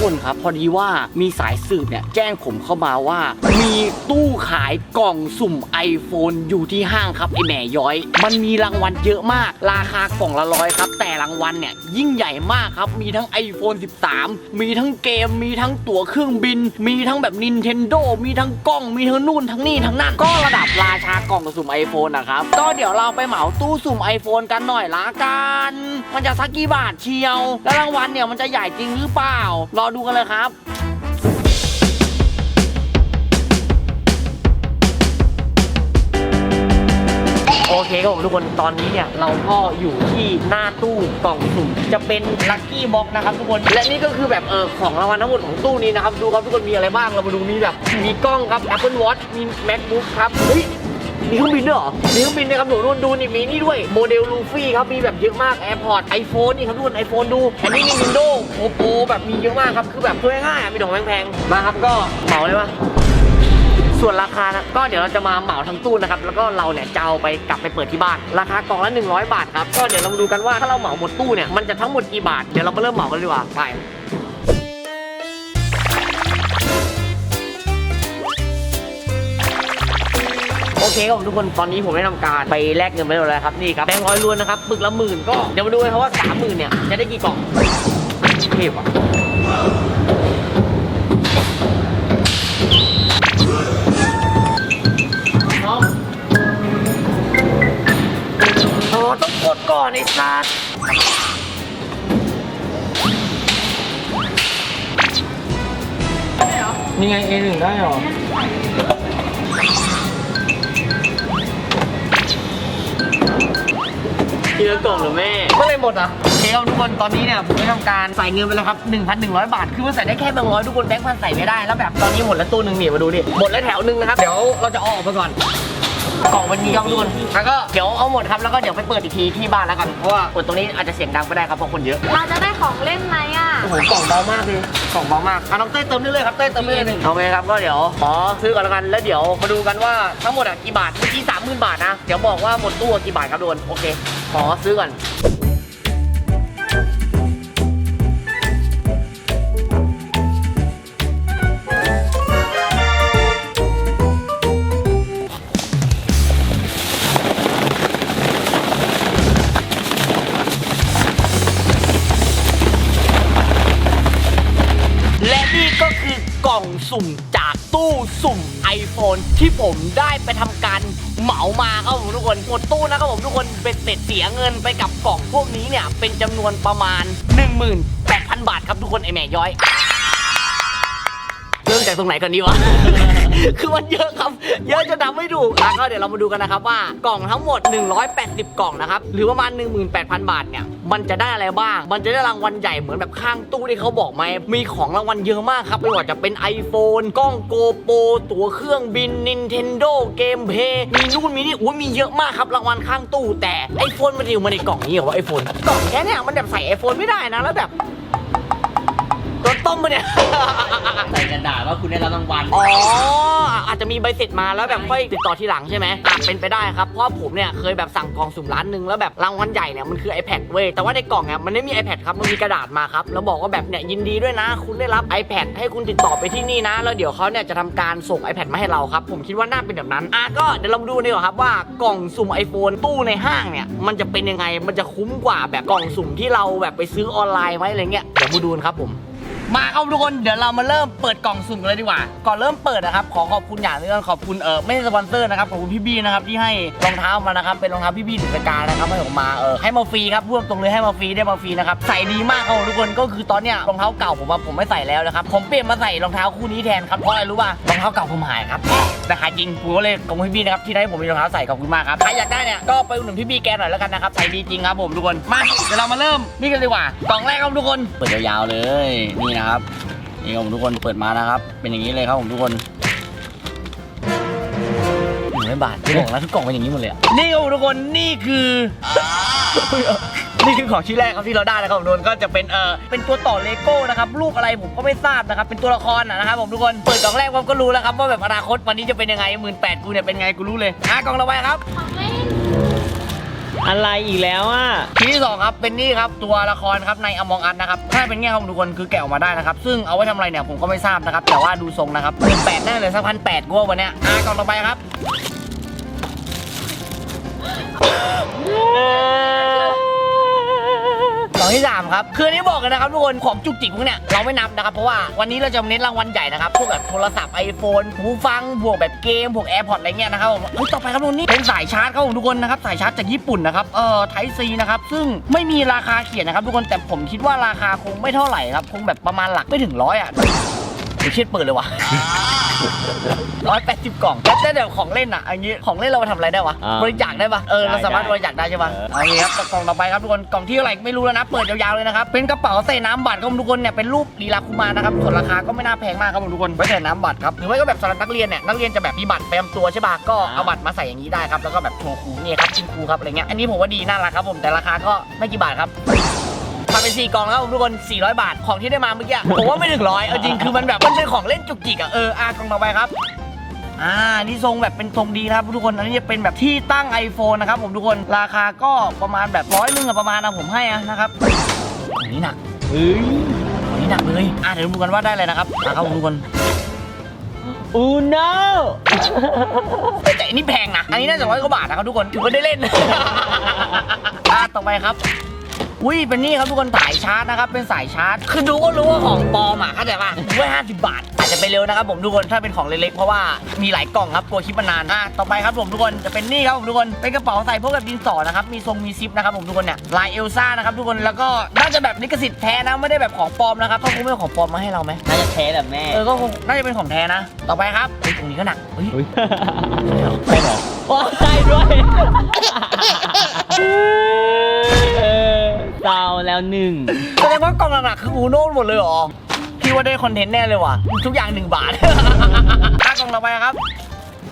คนครับ พอดีว่ามีสายสืบเนี่ยแจ้งผมเข้ามาว่า มีตู้ขายกล่องสุ่ม iPhone อยู่ที่ห้างครับไอแหม่ย้อย มันมีรางวัลเยอะมาก ราคากล่องละร้อยครับ แต่รางวัลเนี่ยยิ่งใหญ่มากครับ มีทั้ง iPhone 13 มีทั้งเกม มีทั้งตั๋วเครื่องบิน มีทั้งแบบ Nintendo มีทั้งกล้อง มีทั้งนู่นทั้งนี่ทั้งนั่นก็ระดับราชากล่องสุ่ม iPhone นะครับ ก็เดี๋ยวเราไปเหมาตู้สุ่ม iPhone กันหน่อยละกัน มันจะสักกี่บาทเชียว แล้วรางวัลเนี่ยมันจะใหญ่จริงหรือเปล่ารอดูกันเลยครับโอเคครับผมทุกคนตอนนี้เนี่ยเราก็อยู่ที่หน้าตู้กล่องสุ่มจะเป็นลัคกี้บ็อกนะครับทุกคนและนี่ก็คือแบบเออของรางวัลทั้งหมดของตู้นี้นะครับดูครับทุกคนมีอะไรบ้างเรามาดูมีแบบมีกล้องครับ Apple Watch มี MacBook ครับเฮ้ย มีเครื่องบินด้วยเหรอมีเครื่องบินนะครับหนูนู่นดูนี่มีนี่ด้วยโมเดลลูฟี่ครับมีแบบเยอะมาก AirPods iPhone นี่ครับทุกคน iPhone ดูอันนี้ Nintendo Oppo แบบมีเยอะมากครับคือแบบช่วยง่ายๆอะมีดอกแพงๆมาครับก็เหมาเลยปะส่วนราคานะก็เดี๋ยวเราจะมาเหมาทั้งตู้นะครับ แล้วก็เราเนี่ยจะเอาไปกลับไปเปิดที่บ้าน ราคากล่องละ 100 บาทครับ ก็เดี๋ยวเรามาดูกันว่าถ้าเราเหมาหมดตู้เนี่ย มันจะทั้งหมดกี่บาท เดี๋ยวเรามาเริ่มเหมากันเลยดีกว่า ไป เคครับผมทุกคนตอนนี้ผมได้ทำการไปแลกเงินไปแล้วครับนี่ครับแบงค์ร้อยล้วนนะครับปึกละหมื่นก็เดี๋ยวมาดูกันครับว่าสามหมื่นเนี่ยจะได้กี่กล่องเทพอะน้องอ๋อต้องกดก่อนไอ้สัสนี่ไง A1 ได้หรอ ทีละกล่องเหรอแม่เมื่อไหรหมดอะโอเคครับทุกคนตอนนี้เนี่ยผมได้ทำการใส่เงินไปแล้วครับ 1,100 บาท คือมันใส่ได้แค่แบงค์ร้อยทุกคนแบงค์พันใส่ไม่ได้แล้วแบบตอนนี้หมดแล้วตู้หนึ่งนี่มาดูดิหมดแล้วแถวหนึ่งนะครับเดี๋ยวเราจะอออกไปก่อน กล่องมันมีย่องทุกคนแล้วก็เดี๋ยวเอาหมดครับแล้วก็เดี๋ยวไปเปิดอีกทีที่บ้านแล้วกันเพราะว่าเปิดตรงนี้อาจจะเสียงดังไม่ได้ครับเพราะคนเยอะเราจะได้ของเล่นไหมอะ โอ้โหกล่องเบามากเลยกล่องเบามากอะน้องเต้ยเติมเรื่อยๆครับเต้ยเติมเรื่อยๆโอเคครับก็เดี๋ยวขอซื้อก่อนแล้วกันแล้วเดี๋ยวมาดูกันว่าทั้งหมดอะกี่บาทเมื่อกี้สามหมื่นบาทนะเดี๋ยวบอกว่าหมดตู้กี่บาทครับทุกคนโอเค ขอซื้อก่อน สุ่มจากตู้สุ่ม iPhone ที่ผมได้ไปทำการเหมามาครับผมทุกคนหมดตู้นะครับผมทุกคนเป็นเสร็จเสียเงินไปกับกล่องพวกนี้เนี่ย เป็นจำนวนประมาณ 18,000 บาทครับทุกคนไอแม่ย้อยเริ่มจากตรงไหนก่อนดีวะ คือมันเยอะครับ เยอะจนทำไม่ถูกอะก็เดี๋ยวเรามาดูกันนะครับว่ากล่องทั้งหมด 180 กล่องนะครับ หรือประมาณ 18,000 บาทเนี่ย มันจะได้อะไรบ้าง มันจะได้รางวัลใหญ่เหมือนแบบข้างตู้ที่เขาบอกไหม มีของรางวัลเยอะมากครับไม่ว่าจะเป็น iPhone กล้องโกโปรตั๋วเครื่องบิน Nintendo เกมเพย์มีนู่นมีนี่อุ้ยมีเยอะมากครับรางวัลข้างตู้แต่ไอโฟนมันอยู่มาในกล่องนี้เหรอวะไอโฟนกล่องแค่เนี้ยมันแบบใส่ไอโฟนไม่ได้นะแล้วแบบ โดนต้มมาเนี่ย ใส่กระดาษว่าคุณได้รับรางวัล อ๋อ อาจจะมีใบเสร็จมาแล้วแบบค่อยติดต่อทีหลังใช่ไหมอะเป็นไปได้ครับ เพราะว่าผมเนี่ยเคยแบบสั่งกล่องสุ่มร้านหนึ่งแล้วแบบรางวัลใหญ่เนี่ยมันคือ iPad เว้ย แต่ว่าในกล่องเนี่ยมันไม่มี iPad ครับ มันมีกระดาษมาครับ แล้วบอกว่าแบบเนี่ยยินดีด้วยนะ คุณได้รับ iPad ให้คุณติดต่อไปที่นี่นะ แล้วเดี๋ยวเขาเนี่ยจะทำการส่ง iPad มาให้เราครับ ผมคิดว่าน่าเป็นแบบนั้น อะก็เดี๋ยวเรามาดูดีกว่าครับว่ากล่องสุ่ม iPhone ตู้ในห้างเนี่ยมันจะเป็นยังไง มันจะคุ้มกว่าแบบกล่องสุ่มที่เราแบบไปซื้อออนไลน์ไหมอะไรเงี้ย เดี๋ยวมาดูกันครับผม มาครับทุกคนเดี๋ยวเรามาเริ่มเปิดกล่องสุ่มกันเลยดีกว่า ก่อนเริ่มเปิดนะครับขอขอบคุณอย่างนึงก่อนขอบคุณเออไม่ใช่สปอนเซอร์นะครับขอบคุณพี่บี้นะครับที่ให้รองเท้ามานะครับเป็นรองเท้าพี่บี้ถึงสกานะครับให้ผมมาเออให้มาฟรีครับพูดตรงเลยให้มาฟรีได้มาฟรีนะครับใส่ดีมากครับทุกคนก็คือตอนเนี้ยรองเท้าเก่าผมว่าผมไม่ใส่แล้วนะครับผมเปลี่ยนมาใส่รองเท้าคู่นี้แทนครับเพราะอะไรรู้ป่ะรองเท้าเก่าผมหายครับแต่หายจริงผมก็เลยขอบคุณพี่บี้นะครับที่ได้ให้ผมมีรองเท้าใส่ขอบคุณมากครับใครอยากได้เนี่ยก็ไปอุดหนุนพี่บี้แกหน่อยแล้วกันนะครับใส่ดีจริงครับผมทุกคนมาเดี๋ยวเรามาเริ่มนี่กันดีกว่า กล่องแรกครับทุกคนเปิดยาวๆเลยนี่นะครับนี่ครับผมทุกคนเปิดมานะครับ เป็นอย่างนี้เลยครับผมทุกคนหนึ่งร้อยบาทที่บอกแล้วทุกกล่องเป็นอย่างนี้หมดเลยอะนี่ครับผมทุกคนนี่คือนี่คือของชิ้นแรกครับที่เราได้นะครับผมทุกคนก็จะเป็นเออเป็นตัวต่อเลโก้นะครับลูกอะไรผมก็ไม่ทราบนะครับเป็นตัวละครนะครับผมทุกคนเปิดกล่องแรกผมก็รู้แล้วครับว่าแบบอนาคตวันนี้จะเป็นยังไงหมื่นแปดกูเนี่ยเป็นไงกูรู้เลยอะกล่องละไว้ครับ ของเล่น อะไรอีกแล้วอะทีที่สองครับเป็นนี่ครับตัวละครครับในอมองอันนะครับถ้าเป็นเงี้ยครับทุกคนคือแกะออกมาได้นะครับ ซึ่งเอาไว้ทำอะไรเนี่ยผมก็ไม่ทราบนะครับ แต่ว่าดูทรงนะครับหนึ่งแปดแน่เลยสักพันแปดกูว่าวันเนี้ยอ่ากล่องต่อไปครับ กล่องที่สามครับคืออนนี้บอกกันนะครับทุกคนของจุกจิกพวกเนี่ยเราไม่นับนะครับเพราะว่าวันนี้เราจะเน้นรางวัลใหญ่นะครับพวกแบบโทรศัพท์ iPhone หูฟังบวกแบบเกมบวก AirPods อะไรเงี้ยนะครับผมเฮ้ยต่อไปครับทุกคนนี่เป็นสายชาร์จครับผมทุกคนนะครับสายชาร์จจากญี่ปุ่นนะครับเอ่อ Type C นะครับซึ่งไม่มีราคาเขียนนะครับทุกคนแต่ผมคิดว่าราคาคงไม่เท่าไหร่ครับคงแบบประมาณหลักไม่ถึงร้อยอะเดี๋ยวเช็ดเปิดเลยวะ ร้อยแปดสิบกล่องแล้วแต่เดี๋ยวของเล่นอะอันนี้ของเล่นเรามาทำอะไรได้วะอ่าบริจาคได้ปะเออเราได้สามารถได้บริจาคได้ใช่ปะเออ เอางี้ครับกล่องต่อไปครับทุกคนกล่องที่เท่าไหร่ไม่รู้แล้วนะ เปิดยาวๆเลยนะครับเป็นกระเป๋าใส่น้ำบัตรครับผมทุกคนเนี่ยเป็นรูปลีลาคุมารนะครับส่วนราคาก็ไม่น่าแพงมากครับผมทุกคนไว้ใส่น้ำบัตรครับหรือไม่ก็แบบสำหรับนักเรียนเนี่ยนักเรียนจะแบบมีบัตรประจำตัวใช่ปะก็เอาบัตรมาใส่อย่างนี้ได้ครับแล้วก็แบบโชว์ครูเนี่ยครับคุณครูครับอะไรเงี้ยอันนี้ผมว่าดีน่ารักครับผมแต่ราคาก็ไม่กี่บาทครับ ทำเป็น4กล่องแล้วครับผมทุกคน 400 บาท ของที่ได้มาเมื่อกี้ ผมว่าไม่ถึงร้อยเอาจริง คือมันแบบมันเป็นของเล่นจุกจิกอะเอออะกล่องต่อไปครับ อ่า นี่ทรงแบบเป็นทรงดีนะครับทุกคน อันนี้จะเป็นแบบที่ตั้ง iPhone นะครับผมทุกคน ราคาก็ประมาณแบบร้อยนึงอะประมาณนะผมให้อะนะครับอันนี้หนักเฮ้ยอันนี้หนักเลย อ่าเดี๋ยวดูกันว่าได้อะไรนะครับนะครับผมทุกคนอูโนแต่อันนี้แพงนะ อันนี้น่าจะร้อยกว่าบาทนะครับทุกคนถือว่าได้เล่นอ่าต่อไปครับ อุ้ยเป็นนี่ครับทุกคนสายชาร์จนะครับเป็นสายชาร์จ คือดูก็รู้ว่าของปลอมอะเข้าใจป่ะด้วยห้าสิบบาท อาจจะไปเร็วนะครับผมทุกคนถ้าเป็นของเล็กๆเพราะว่ามีหลายกล่องครับตัวคลิปมานานอะต่อไปครับผมทุกคนจะเป็นนี่ครับผมทุกคนเป็นกระเป๋าใส่พวกแบบดินสอนะครับมีทรงมีซิปนะครับผมทุกคนเนี่ยลายเอลซ่านะครับทุกคนแล้วก็น่าจะแบบลิขสิทธิ์แท้นะไม่ได้แบบของปลอมนะครับเขาคงไม่เอาของปลอมมาให้เราไหมน่าจะแท้แบบแม่เออก็คงน่าจะเป็นของแท้นะ ต่อไปครับเฮ้ยตรงนี้ก็หนักเฮ้ยเฮ้ยใช่เหรอว้าใช่ด้วยเออเศร้า แล้วหนึ่งแสดงว่ากล่องหนักๆคืออูโน่หมดเลยเหรอพี่ว่าได้คอนเทนต์แน่เลยว่ะ ทุกอย่างหนึ่งบาท ถ้ากล่องต่อไปครับ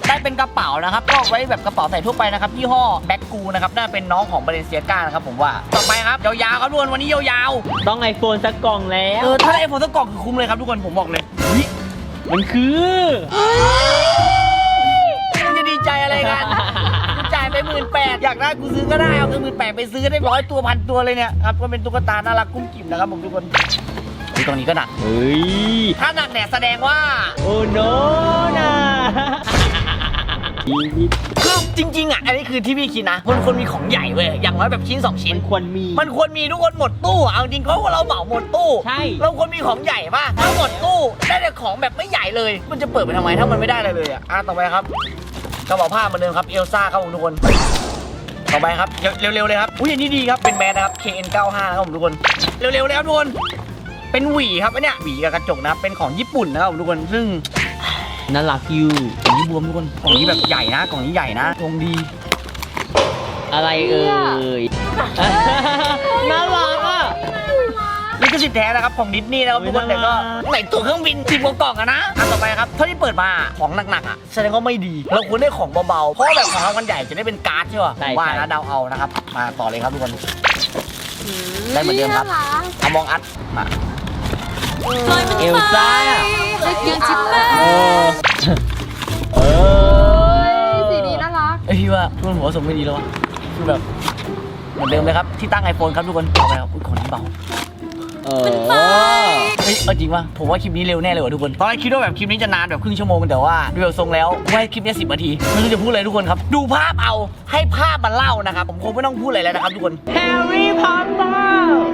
ได้เป็นกระเป๋านะครับ ก็ไว้แบบกระเป๋าใส่ทั่วไปนะครับยี่ห้อแบ็กกูนะครับ น่าเป็นน้องของบาเลนเซียก้านะครับผมว่า ต่อไปครับ ยาวๆครับทุกคนวันนี้ยาวต้องไอโฟนสักกล่องแล้ๆ ว เออ ถ้าได้ไอโฟนสักกล่องคือคุ้มเลยครับทุกคน ผมบอกเลยเฮ้ยมันคือมึงจะดีใจอะไรกันกูจ่ายไป หมื่นแปดอยากได้กูซื้อก็ได้เอาเงินหมื่นแปดไปซื้อได้ร้อยตัวพันตัวเลยเนี่ยครับก็เป็นตุ๊กตาน่ารักกุ้มกิ่มนะครับผมทุกคนเฮ้ยตรงนี้ก็หนักเฮ้ยถ้าหนักเนี่ยแสดงว่า โอ้โนนะชีวิตคือจริงๆอะอันนี้คือที่พี่คิดนะมันควรมีของใหญ่เว้ยอย่างน้อยแบบชิ้น2ชิ้น มันควรมี มันควรมีทุกคนหมดตู้อะเอาจริงเขาว่าเราเหมาหมดตู้ใช่ เราควรมีของใหญ่ป่ะถ้าหมดตู้ได้แต่ของแบบไม่ใหญ่เลย มันจะเปิดไปทำไมถ้ามันไม่ได้อะไรเลยอะอะต่อไปครับ กระเป๋าผ้าเหมือนเดิมครับเอลซ่าครับผมทุกคนต่อไปครับเร็วๆเลยครับอุ้ยอันนี้ดีครับเป็นแมสนะครับ KN95 นะครับผมทุกคนเร็วๆเลยครับทุกคนเป็นหวีครับอันเนี้ยหวีกับกระจกนะครับเป็นของญี่ปุ่นนะครับผมทุกคนซึ่งน่ารักอยู่กล่องนี้บวมทุกคนกล่องนี้แบบใหญ่นะกล่องนี้ใหญ่นะทรงดี อะไรเอ่ยน่ารักอะลิขสิทธิ์แท้นะครับของดิสนีย์นะครับโอ้ทุยกคนแต่ก็น่ารักไหนตัวเครื่องบินสิบกว่ากล่องอะนะอันต่อไปครั บเท่าที่เปิดมาของหนักๆอะแสดงว่าไม่ดี เราควรได้ของเบาๆ เพราะว่าแบบของรางวัลใหญ่จะได้เป็นการ์ดใช่ป่ะผมว่านะเดาเอานะครับ มาต่อเลยครับทุกคน ได้เหมือนเดิมครับน่ารักเอามองอัดมา เอลซ่าได้กี่อันเออเออสีนี้น่ารัก เอ้ยพี่ว่าทุกคนหัวสมไม่ดีแล้ววะคือแบบเหมือนเดิมเลยครับที่ตั้งไอโฟนครับทุกคนเอาไปครับอุ้ยของนี้เบา เออเฮ้ยเอาจริงป่ะผมว่าคลิปนี้เร็วแน่เลยว่ะทุกคนตอนแรกคิดว่าแบบคลิปนี้จะนานแบบครึ่งชั่วโมงแต่ว่าดูแบบทรงแล้วว่าคลิปนี้สิบนาทีไม่รู้จะพูดอะไรทุกคนครับ ดูภาพเอาให้ภาพมันเล่านะครับผมคงไม่ต้องพูดอะไรแล้วนะครับทุกคนแฮร์รี่พอตเตอร์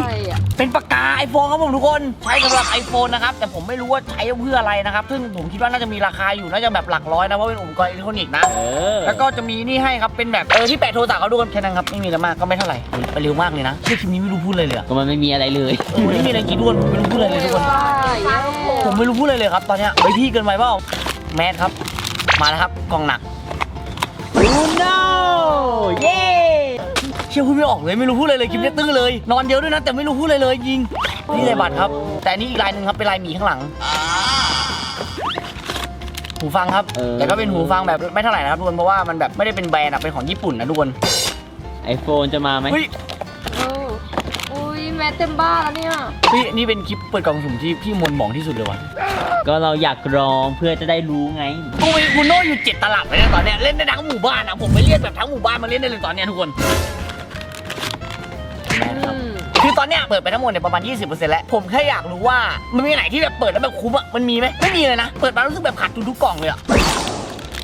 อะไรอะ เป็นปากกา iPhone ครับผมทุกคนใช้สำหรับ iPhone นะครับแต่ผมไม่รู้ว่าใช้เพื่ออะไรนะครับ ซึ่งผมคิดว่าน่าจะมีราคาอยู่น่าจะแบบหลักร้อยนะเพราะเป็นอุปกรณ์อิเล็กทรอนิกส์นะ เออแล้วก็จะมีนี่ให้ครับเป็นแบบเออที่แปะโทรศัพท์เขาดูกันแค่นั้นครับไม่มีอะไรมากก็ไม่เท่าไหร่ไปเร็วมากเลยนะเชื่อคลิปนี้ไม่รู้พูดเลยเลยอะก็มันไม่มีอะไรเลย เออไม่มีอะไรกินทุกคน ผมไม่รู้พูดอะไรเลยทุกคนว้าวผมไม่รู้พูดอะไรเลยครับตอนเนี้ยเฮ้ยพี่เกินไปเปล่าแมสครับ มาแล้วครับกล่องหนักอูโนเย้ เชื่อพูดไม่ออกเลยไม่รู้พูดอะไรเลยคลิปเนี้ยตื้อเลย นอนเยอะด้วยนะแต่ไม่รู้พูดอะไรเลยยิงนี่เลยบัตรครับ แต่อันนี่อีกลายหนึ่งครับเป็นลายหมีข้างหลัง หูฟังครับแต่ก็เป็นหูฟังแบบไม่เท่าไหร่นะครับทุกคนเพราะว่ามันแบบไม่ได้เป็นแบรนด์อะเป็นของญี่ปุ่นนะทุกคนไอโฟนจะมาไหมเฮ้ยโอ้อุ้ยแมสเต็มบ้านแล้วเนี่ยพี่นี่เป็นคลิปเปิดกล่องสุ่มที่พี่มนต์บอกที่สุดเลยว่ะก็เราอยากลองเพื่อจะได้รู้ไง กูมีกูโน่อยู่เจ็ดตลับเลยนะตอนเนี้ยเล่นได้ทั้งหมู่บ้านอะผมไปเรียกแบบทั้งหมู่บ้านมาเล่นได้เลยตอนเนี้ยทุกคนนะครับ อืมคือตอนเนี้ยเปิดไปทั้งหมดเนี่ยประมาณ 20%แล้ว ผมแค่อยากรู้ว่ามันมีไหนที่แบบเปิดแล้วแบบคุ้มอะมันมีไหมไม่มีเลยนะ เปิดมารู้สึกแบบขาดทุนทุกกล่องเลยอะ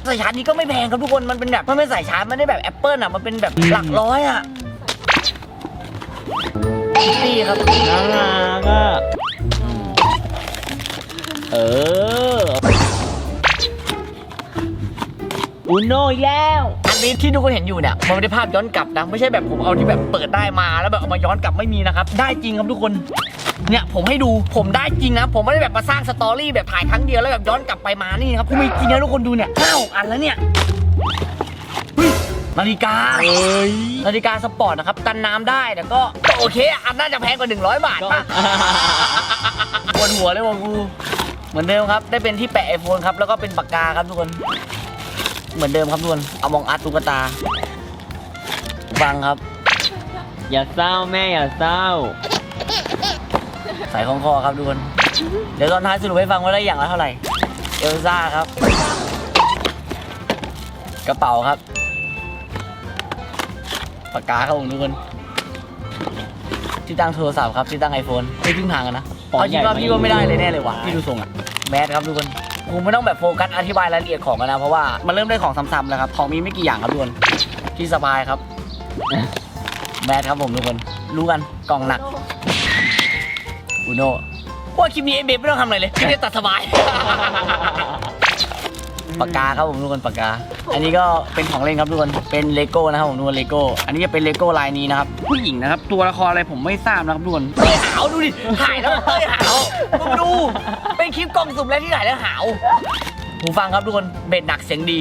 สายชาร์จนี้ก็ไม่แพงครับทุกคนมันเป็นแบบมันไม่สายชาร์จมันได้แบบแอปเปิลอะมันเป็นแบบหลักร้อยอะคิตตี้ครับน่ารักอะเอออุโนอีกแล้ว นนี้ที่ทุกคนเห็นอยู่เนี่ยมันไม่ได้ภาพย้อนกลับนะไม่ใช่แบบผมเอาที่แบบเปิดได้มาแล้วแบบเอามาย้อนกลับไม่มีนะครับได้จริงครับทุกคนเนี่ยผมให้ดูผมได้จริงนะ ผมไม่ได้แบบมาสร้างสตอรี่แบบถ่ายครั้งเดียวแล้วแบบย้อนกลับไปมานี่ครับผมมีจริงนะทุกคนดูเนี่ยห้าหกอันแล้วเนี่ยเฮ้ยนาฬิกาเอ้ยนาฬิกาสปอร์ตนะครับกันน้ำได้แต่ก็ก็โอเคอะอันน่าจะแพงกว่า 100 บาทก็ป่ะปวดหัวเลยว่ะกู เหมือนเดิมครับ ได้เป็นที่แปะไอโฟนครับ แล้วก็เป็นปากกาครับทุกคน เหมือนเดิมครับทุกคนเอามองอาร์ตตุ๊กตา ฟังครับ อย่าเศร้าแม่อย่าเศร้าใส่ของคอครับทุกคน เดี๋ยวตอนท้ายสรุปให้ฟังว่าได้อย่างละเท่าไหร่ เอลซ่าครับ กระเป๋าครับปากกาครับผมทุกคน ที่ตั้งโทรศัพท์ครับที่ตั้งไอโฟนไม่พึ่งทางกันนะปอกเอาใหจญ่ริงว่าไม่พี่ว่าไม่ได้เลยแน่เลยว่ะได้พี่ดูทรงอะแมสครับทุกคน กูไม่ต้องแบบโฟกัสอธิบายรายละเอียดของกันนะเพราะว่ามันเริ่มด้วยของซ้ำๆแล้วครับ ของมีไม่กี่อย่างครับทุกคนที่สบายครับ แมทครับผมทุกคน รู้กันกล่องหนักอุโนว่าคลิปนี้เอเบไม่ต้องทำอะไรเลยคลิปนี้ตัดสบาย ปากกาครับผมทุกคนปากกา อันนี้ก็เป็นของเล่นครับทุกคนเป็นเลโก้นะครับผมทุกคนเลโก้อันนี้จะเป็นเลโก้ลายนี้นะครับผู้หญิงนะครับตัวละครอะไรผมไม่ทราบนะครับทุกคนเต้ยหาวดูดิถ่ายแล้วเต้ยหาวมึงดูเป็นคลิปกล่องสุ่มแรกที่ถ่ายแล้วหาวหูฟังครับทุกคนเบ็ดหนักเสียงดี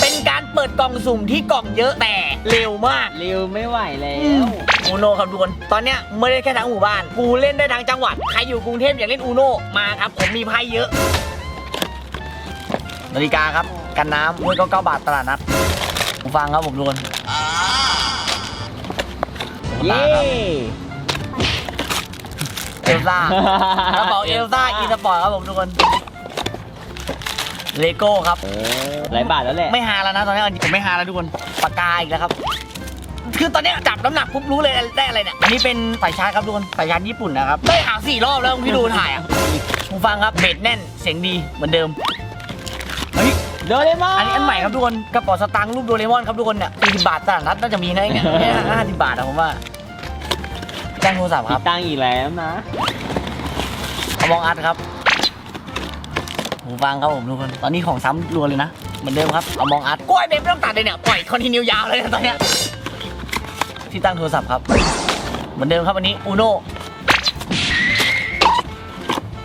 เป็นการเปิดกล่องสุ่มที่กล่องเยอะแต่เร็วมาก เร็วไม่ไหวแล้อืมวอูโนครับทุกคน ตอนเนี้ยไม่ได้แค่ทั้งหมู่บ้าน กูเล่นได้ทั้งจังหวัด ใครอยู่กรุงเทพอยากเล่นอูโนมาครับ ผมมีไพ่เยอะ นาฬิกาครับ กันน้ำด้วยก็เก้าบาทตลาดนัดผมฟังครับผมทุกคนตุ๊กตาเย้ครับเอลซ่ากระเป๋าเอลซ่าอีสปอร์ตครับผมทุกคนเลโก้ครับเออหลายบาทแล้วแหละ ไม่ฮาแล้วนะตอนนี้เอาจริงผมไม่ฮาแล้วทุกคนปากกาอีกแล้วครับ คือตอนเนี้ยจับน้ำหนักปุ๊บรู้เลยได้อะไรเนี่ย อันนี้เป็นสายชาร์จครับทุกคนสายชาร์จญี่ปุ่นนะครับ ได้หาสี่รอบแล้วพี่ดูถ่ายอะผมฟังครับเบสแน่นเสียงดีเหมือนเดิมเฮ้ย โดเรมอนอันนี้อันใหม่ครับทุกคนกระเป๋าสตางค์รูปโดเรมอนครับทุกคนเนี่ยสี่สิบบาทตลาดนัดน่าจะมีนะเนี่ยห้าสิบบาทอะผมว่าจ้างโทรศัพท์คมีรับตังค์อีกแล้วนะเอามองอาร์ตครับหูฟังครับผมทุกคน ตอนนี้ของซ้ำรัวเลยนะ เหมือนเดิมครับเอามองอาร์ตกล้วยเบฟไม่ต้องตัดเลยเนี่ยปล่อยคอนติเนียวยาวเลยนะตอนเนี้ยที่ตั้งโทรศัพท์ครับ เหมือนเดิมครับอันนี้อูโน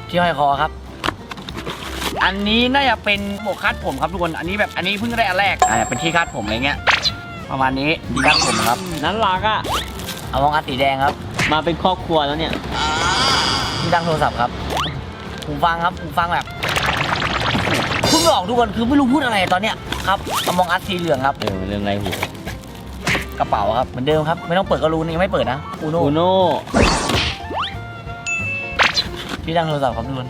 ที่ห้อยคอครับ อันนี้น่าจะเป็นหมวกคาดผมครับทุกคน อันนี้แบบอันนี้เพิ่งได้อันแรกอ่าเป็นที่คาดผมอะไรเงี้ย ประมาณนี้ที่คาดผมครับน่ารักอะ เอามองอาร์ตสีแดงครับ มาเป็นครอบครัวแล้วเนี่ยที่ตั้งโทรศัพท์ครับหูฟังครับหูฟังแบบพูดไม่ออกทุกคนคือไม่รู้พูดอะไรตอนเนี้ยครับเอามองอาร์ตสีเหลืองครับ เออเรื่องอะไรหูกระเป๋าครับเหมือนเดิมครับ ไม่ต้องเปิดก็รู้นี่ยังไม่เปิดนะอูโน่อุโนที่ตั้งโทรศัพท์ครับทุกคน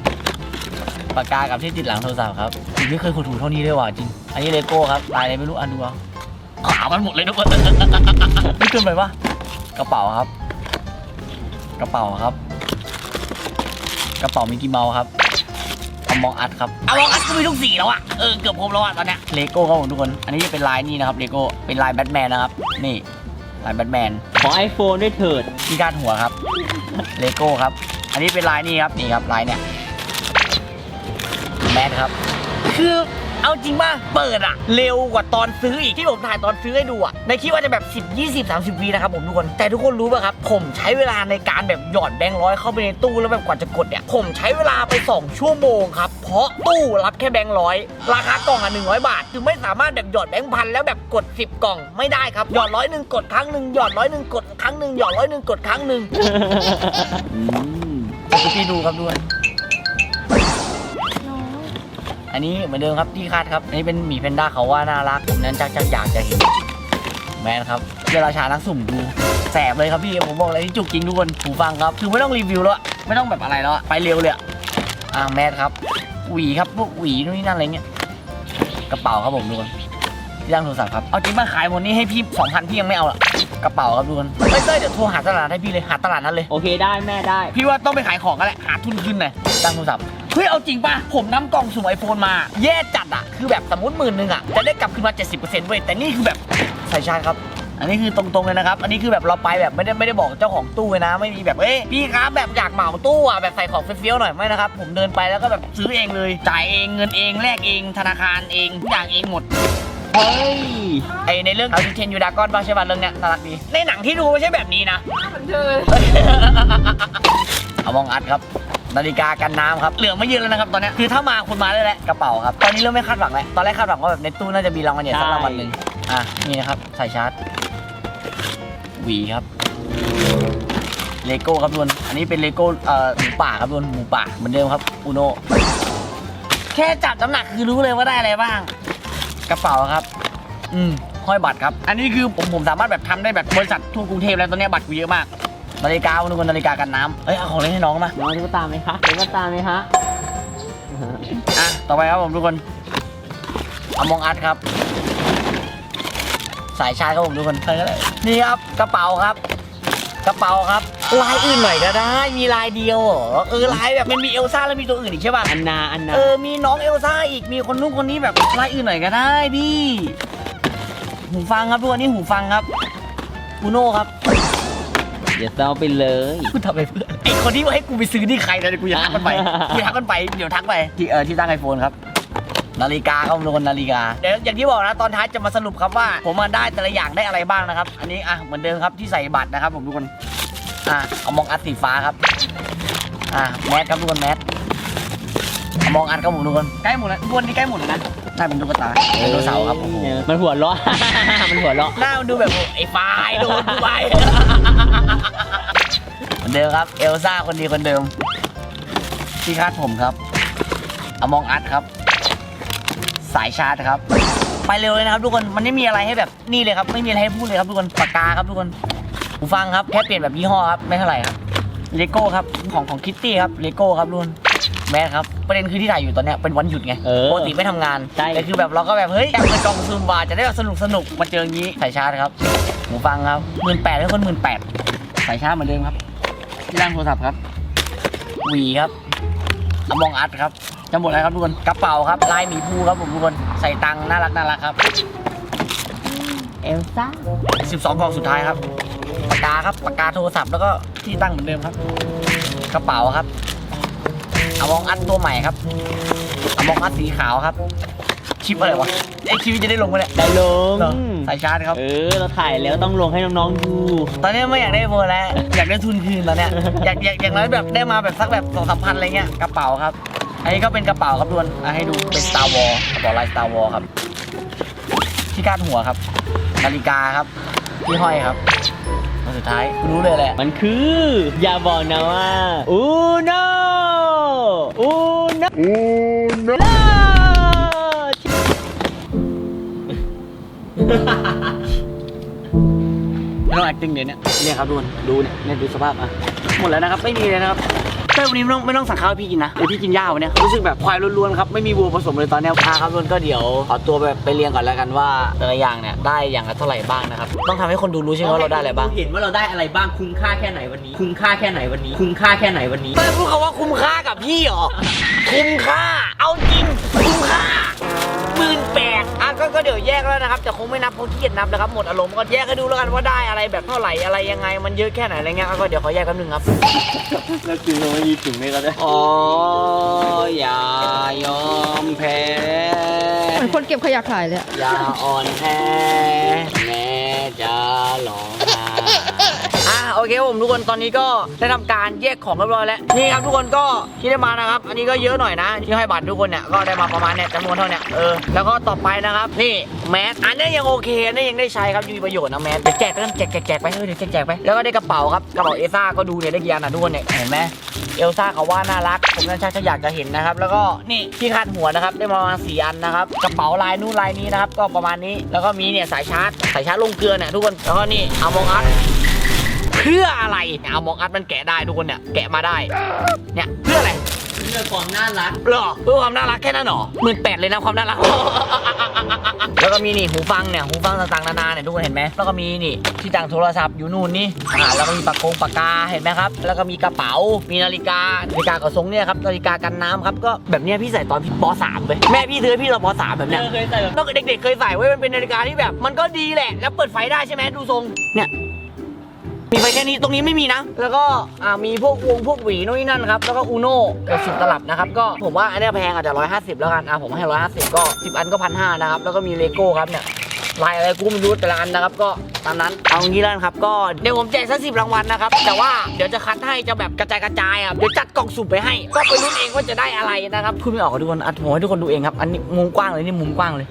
ปากกากับที่ติดหลังโทรศัพท์ครับผมไม่เคยขดถูเท่านี้เลยว่ะจริง อันนี้เลโก้ครับลายอะไรไม่รู้อันดูเอาขาวมันหมดเลยทุกคนไม่เกินไปปะกระเป๋าครับ กระเป๋าครับ กระเป๋ามิกกี้เมาส์ครับอมองอัดครับอมองอัดก็มีทุกสีแล้วอะเออเกือบครบแล้วอะตอนเนี้ยเลโก้ครับผมทุกคน อันนี้จะเป็นลายนี่นะครับเลโก้เป็นลายแบทแมนนะครับ นี่ลายแบทแมนขอไอโฟนด้วยเถิดที่คาดหัวครับเลโก้ครับ อันนี้เป็นลายนี่ครับนี่ครับลายเนี่ย แมสครับ คือเอาจริงป่ะเปิดอะเร็วกว่าตอนซื้ออีกที่ผมถ่ายตอนซื้อให้ดูอะในคิดว่าจะแบบ 10 20 30วีนะครับผมทุกคนแต่ทุกคนรู้ป่ะครับ ผมใช้เวลาในการแบบหยอดแบงค์ร้อยเข้าไปในตู้แล้วแบบกว่าจะกดเนี่ยผมใช้เวลาไป 2 ชั่วโมงครับ เพราะตู้รับแค่แบงค์ร้อยราคากล่องอะ100 บาท คือไม่สามารถแบบหยอดแบงค์พันแล้วแบบกด 10 กล่องไม่ได้ครับหยอดร้อยหนึ่งกดครั้งหนึ่งหยอดร้อยหนึ่งกดครั้งหนึ่งหยอดร้อยหนึ่งกดครั้งหนึ่งอืมให้พี่ดูครับด้วย อันนี้เหมือนเดิมครับที่คาดครับอันนี้เป็นหมีแพนด้าเขาว่าน่ารักผมนั้นจักจักอยากจะเห็นแมนครับเจราชานักสุ่มดูแสบเลยครับพี่ผมบอกเลยที่จุกจริงทุกคนหูฟังครับคือไม่ต้องรีวิวแล้วอะไม่ต้องแบบอะไรแล้วอะไปเร็วเลยอะอ่าแมนครับหวีครับพวกหวีนู่นนี่นั่นอะไรเงี้ยกระเป๋าครับผมทุกคนที่ตั้งโทรศัพท์ครับ เอาจริงมาขายหมดนี้ให้พี่สองพันพี่ยังไม่เอาหรอกกระเป๋าครับทุกคนเฮ้ยเต้ยเดี๋ยวโทรหาตลาดให้พี่เลยหาตลาดนั้นเลย โอเคได้แม่ได้ พี่ว่าต้องไปขายของกันแหละหาทุนขึ้นหน่อยตั้งโทรศัพท์ เฮ้ยเอาจริงป่ะ ผมนำกล่องสุ่มไอโฟนมา แย่จัดอะ คือแบบสมมติหมื่นหนึ่งอะ จะได้กลับคืนมา 70%เว้ยแต่นี่คือแบบใส่ชาร์จครับ อันนี้คือตรงๆเลยนะครับ อันนี้คือแบบเราไปแบบไม่ได้ไม่ได้บอกเจ้าของตู้เลยนะ ไม่มีแบบเอ้ยพี่ครับแบบอยากเหมาตู้อะแบบใส่ของเฟี้ยวๆหน่อยไม่นะครับ ผมเดินไปแล้วก็แบบซื้อเองเลย จ่ายเองเงินเองแลกเองธนาคารเองทุกอย่างเองหมดเฮ้ยไอในเรื่องเอาที่เทนยูดากอนบ้างใช่ป่ะเรื่องเนี้ยน่ารักดีในหนังที่ดูไม่ใช่แบบนี้นะเหมือนเธอเอามองอัดครับ นาฬิกากันน้ำครับ เหลือไม่เยอะแล้วนะครับตอนเนี้ยคือถ้ามาคุณมาได้แล้วกระเป๋าครับ ตอนนี้เริ่มไม่คาดหวังแล้ว ตอนแรกคาดหวังว่าแบบในตู้น่าจะมีรางวัลใหญ่สักรางวัลหนึ่งอะนี่นะครับใส่ชาร์จหวีครับเลโก้ครับทุกคนอันนี้เป็นเลโก้เอ่อหมูป่าครับทุกคนหมูป่าเหมือนเดิมครับอุโนแค่จับน้ำหนักคือรู้เลยว่าได้อะไรบ้าง กระเป๋าครับ อืมห้อยบัตรครับ อันนี้คือผมผมสามารถแบบทำได้แบบบริษัททั่วกรุงเทพแล้วตอนเนี้ยบัตรกูเยอะมาก นาฬิกาทุกคนนาฬิกากันน้ำเอ้ยเอาของเล่นให้น้องมาน้องตุ๊กตาไหมคะตุ๊กตาไหมคะอะต่อไปครับผมทุกคนอมองอัดครับ สายชาร์จครับผมทุกคนใครก็ได้นี่ครับกระเป๋าครับ กระเป๋าครับลายอื่นหน่อยก็ได้ มีลายเดียวเหรอเออลายแบบมันมีเอลซ่าแล้วมีตัวอื่นอีกใช่ป่ะอันนาอันนาเออมีน้องเอลซ่าอีกมีคนนู้นคนนี้แบบลายอื่นหน่อยก็ได้พี่หูฟังครับทุกคนนี่หูฟังครับอูโน่ครับ เดี๋ยวเอาไปเลย กูทำไปเพื่อไอคนที่ว่าให้กูไปซื้อนี่ใครนะเดี๋ยวกูจะทักมันไปกูจะทักมันไปเดี๋ยวทักไปที่เออที่ตั้งไอโฟนครับนาฬิกาครับทุกคนนาฬิกาเดี๋ยวอย่างที่บอกนะตอนท้ายจะมาสรุปครับว่า ผมมาได้แต่ละอย่างได้อะไรบ้างนะครับ อันนี้อะเหมือนเดิมครับที่ใส่บัตรนะครับ ผมทุกคนอะเอามองอัดสีฟ้าครับอะแมสครับทุกคนแมสเอามองอัดครับผมทุกคนใกล้หมดแล้วทุกคนนี่ใกล้หมดแล้วนะน่าเป็นตุ๊กตาไดโนเสาร์ครับโอ้โหมันหัวเราะมันหัวเราะหน้ามันดูแบบไอ้ฟ้าไอ้โดนกูไป เหมือนเดิมครับ เอลซ่าคนดีคนเดิมที่คาดผมครับ อมองอัดครับ สายชาร์จครับ ไปเร็วเลยนะครับทุกคน มันไม่มีอะไรให้แบบนี่เลยครับ ไม่มีอะไรให้พูดเลยครับทุกคน ปากกาครับทุกคน หูฟังครับ แค่เปลี่ยนแบบยี่ห้อครับ ไม่เท่าไหร่ครับ เลโก้ครับ ของของคิตตี้ครับ เลโก้ครับทุกคนแมสครับ ประเด็นคือที่ถ่ายอยู่ตอนเนี้ยเป็นวันหยุดไงเออปกติไม่ทำงานใช่ แต่คือแบบเราก็แบบ เฮ้ยอยากเปิดกล่องซูมบาร์จะได้แบบสนุกสนุกมาเจออย่างนี้สายชาร์จครับ หูฟังครับหมื่นแปดทุกคนหมื่นแปดสายชาร์จเหมือนเดิมครับ ที่ร่างโทรศัพท์ครับ หวีครับอมองอัดครับจะหมดแล้วครับทุกคน กระเป๋าครับ ลายหมีภูครับผมทุกคน ใส่ตังค์น่ารักน่ารักครับ เอลซ่า12กล่องสุดท้ายครับ ปากกาครับ ปากกาโทรศัพท์แล้วก็ที่ตั้งเหมือนเดิมครับ กระเป๋าครับอมองอัดตัวใหม่ครับอมองอัดสีขาวครับ ชิปอะไรวะไอคิวจะได้ลงไหมเนี่ยได้ลง เหรอสายชาร์จครับ เออ เราถ่ายแล้วต้องลงให้น้องๆดู ตอนนี้ไม่อยากได้โฟนแล้ว อยากได้ทุนคืนตอนเนี้ยอยากอยากอย่างน้อยแบบได้มาแบบสักแบบสองสามพันอะไรเงี้ยกระเป๋าครับ อันนี้ก็เป็นกระเป๋าครับดวนอะให้ดูเป็น Star Wars กระเป๋าลาย Star Wars ครับ ที่คาดหัวครับ นาฬิกาครับ ที่ห้อยครับอันสุดท้ายรู้เลยแหละ มันคือ อย่าบอกนะว่าอูโนอูโนอูโน ไม่ต้อง acting เลยเนี่ยเนี่ยครับดูนดูเนี่ยเนี่ยดูสภาพอะหมดแล้วนะครับไม่มีเลยนะครับเต้ยวันนี้ไม่ต้องไม่ต้องสั่งข้าวให้พี่กินนะเดี๋ยวพี่กินหญ้าวันเนี้ยรู้สึกแบบควายล้วนๆครับไม่มีวัวผสมเลยตอนเนี้ยอะครับทุกคนก็เดี๋ยวขอตัวไปไปเรียงก่อนแล้วกันว่าแต่ละอย่างเนี่ยได้อย่างละเท่าไหร่บ้างนะครับต้องทำให้คนดูรู้ใช่ไหมว่าเราได้อะไรบ้าง เห็นว่าเราได้อะไรบ้างคุ้มค่าแค่ไหนวันนี้ คุ้มค่าแค่ไหนวันนี้ คุ้มค่าแค่ไหนวันนี้เต้ยพูดคำว่าคุ้มค่ากับพี่เหรอคุ้มค่า เอาจริงคุ้มค่า หมื่นแปดอะก็ก็เดี๋ยวแยกแล้วนะครับแต่คงไม่นับเพราะขี้เกียจนับนะครับหมดอารมณ์ก็แยกให้ดูแล้วกันว่าได้อะไรแบบเท่าไหร่อะไรยังไงมันเยอะแค่ไหนอะไรเงี้ยอะก็เดี๋ยวขอแยกกันหนึ่งครับ แล้วคือเราไม่มีถึงเลยก็ได้อ๋ออย่ายอมแพ้ เหมือนคนเก็บขยะขายเลยอะอย่าอ่อนแพ้แม้จะหลงทาง อะโอเคครับผมทุกคนตอนนี้ก็ได้ทำการแยกของเรียบร้อยแล้วนี่ครับทุกคนก็ที่ได้มานะครับ อันนี้ก็เยอะหน่อยนะที่ให้บัตรทุกคนเนี่ยก็ได้มาประมาณเนี่ยจำนวนเท่าเนี้ยเออแล้วก็ต่อไปนะครับนี่แมสอันนี้ยังโอเคอันนี้ยังได้ใช้ครับมีประโยชน์นะแมสเดี๋ยวแจกไปกันแจกแจกแจกไปเออเดี๋ยวแจกแจกไปแล้วก็ได้กระเป๋าครับกระเป๋าเอซ่าก็ดูเนี่ยได้กี่อันนะทุกคนเนี่ยเห็นไหมเอลซ่าเขาว่าน่ารักผมน่าจะอยากจะเห็นนะครับ แล้วก็นี่ที่คาดหัวนะครับได้มาประมาณสี่อันนะครับกระเป๋าลายนู้นลายนี้นะครับก็ประมาณนี้แล้วก็มีเนี่ยสายชาร์จสายชาร์จลงเกลือเนี่ยทุกคนแล้วก็นี่อามองอัด เพื่ออะไรเอามองอัดมันแกะได้ทุกคนเนี่ยแกะมาได้เนี่ยเพื่ออะไรเรื่องความน่ารักหรอเพื่อความน่ารักแค่นั้นเหรอหมื่นแปดเลยนะความน่ารักแล้วก็มีนี่หูฟังเนี่ยหูฟังต่างๆนานาเนี่ยทุกคนเห็นไหมแล้วก็มีนี่ที่ตั้งโทรศัพท์อยู่นู่นนี่อ่าแล้วก็มีปากกงปากกาเห็นไหมครับ แล้วก็มีกระเป๋า มีนาฬิกานาฬิกากระทรงเนี่ยครับนาฬิกากันน้ำครับก็แบบเนี้ยพี่ใส่ตอนพี่ป .3 เลยแม่พี่ซื้อให้พี่ตอนป .3 แบบเนี้ยเคยใส่แบบแล้วเด็กๆเคยใส่ไว้มันเป็นนาฬิกาที่แบบ มันก็ดีแหละ แล้วเปิดไฟได้ใช่ไหมดูทรงเนี่ย มีไฟแค่นี้ตรงนี้ไม่มีนะ แล้วก็อ่ามีพวกวงพวกหวีโน่นนี่นั่นครับ แล้วก็อูโน่เกือบสิบตลับนะครับ ก็ผมว่าอันเนี้ยแพงอาจจะร้อยห้าสิบแล้วกันอะผมให้ร้อยห้าสิบก็สิบอันก็พันห้านะครับ แล้วก็มีเลโก้ครับเนี่ยลายอะไรกูไม่รู้แต่ละอันนะครับก็ตามนั้นเอางี้แล้วกันครับ ก็เดี๋ยวผมแจกสักสิบรางวัลนะครับ แต่ว่าเดี๋ยวจะคัดให้จะแบบกระจายกระจายอะเดี๋ยวจัดกล่องสุ่มไปให้ ก็ไปลุ้นเองว่าจะได้อะไรนะครับพูดไม่ออกทุกคนอัดผมให้ทุกคนดูเองครับอันนี้มุมกว้างเลยนี่มุมกว้างเลย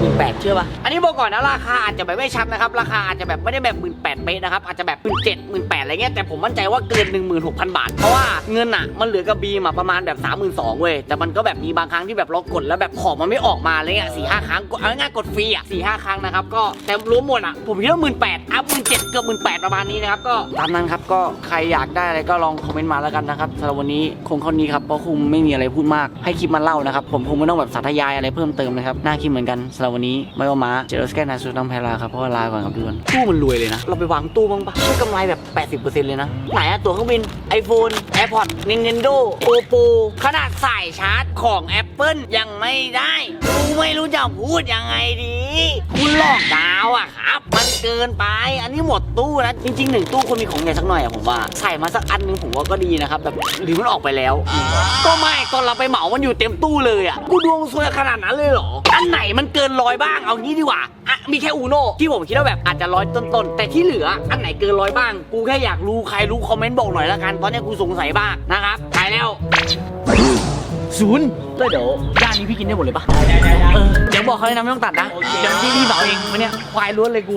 หมื่นแปดเชื่อป่ะ อันนี้บอกก่อนนะราคาอาจจะแบบไม่ชัดนะครับ ราคาอาจจะแบบไม่ได้แบบหมื่นแปดเป๊ะนะครับ อาจจะแบบหมื่นเจ็ดหมื่นแปดอะไรเงี้ย แต่ผมมั่นใจว่าเกินหนึ่งหมื่นหกพันบาท เพราะว่าเงินอะมันเหลือกับบีมอะประมาณแบบสามหมื่นสองเว้ย แต่มันก็แบบมีบางครั้งที่แบบเรากดแล้วแบบของมันไม่ออกมาอะไรเงี้ยสี่ห้าครั้งกดเอาง่ายๆกดฟรีอะสี่ห้าครั้งนะครับ ก็แต่รวมหมดอะผมคิดว่าหมื่นแปดอัพหมื่นเจ็ดเกือบหมื่นแปดประมาณนี้นะครับก็ตามนั้นครับก็ใครอยากได้อะไรก็ลองคอมเมนต์มาแล้วกันนะครับสำหรับวันนี้คงเท่านี้ครับเพราะคงไม่มีอะไรพูดมากให้คลิปมันเล่านะครับผมคงไม่ต้องแบบสาธยายอะไรเพิ่มเติมนะครับน่าคิดเหมือนกันสำหรับวันนี้ไม่ว่ามาเจอสแกนนาซูต้องแพลาครับเพราะว่าลาก่อนครับทุกคนตู้มันรวยเลยนะ เราไปวางตู้บ้างปะช่วยกำไรแบบ 80%เลยนะ ไหนอะตั๋วเครื่องบิน iPhone AirPods Nintendo Oppo ขนาดสายชาร์จของ Apple ยังไม่ได้กูไม่รู้จะพูดยังไงดีคุณหลอกดาวอะครับ มันเกินไป อันนี้หมดตู้นะ จริงๆหนึ่งตู้คนมีของใหญ่สักหน่อยอะผมว่าใส่มาสักอันหนึงผมว่าก็ดีนะครับแบบหรือมันออกไปแล้ว ก็ไม่ตอนเราไปเหมามันอยู่เต็มตู้เลยอะกูดวงซวยขนาดนั้นเลยเหรออันไหนมันเกินร้อยบ้างเอางี้ดีกว่าอะมีแค่อูโน่ที่ผมคิดว่าแบบอาจจะร้อยต้นๆแต่ที่เหลืออันไหนเกินร้อยบ้าง กูแค่อยากรู้ใครรู้คอมเมนต์บอกหน่อยละกันตอนนี้กูสงสัยบ้างนะครับไปแล้วศูนย์ก็เดี๋ยวย่านนี้พี่กินได้หมดเลยปะเออเดี๋ยวบอกเขาเลยนะไม่ต้องตัดนะเดี๋ยวพี่พี่เหมาเองวันเนี้ยควายล้วนเลยกู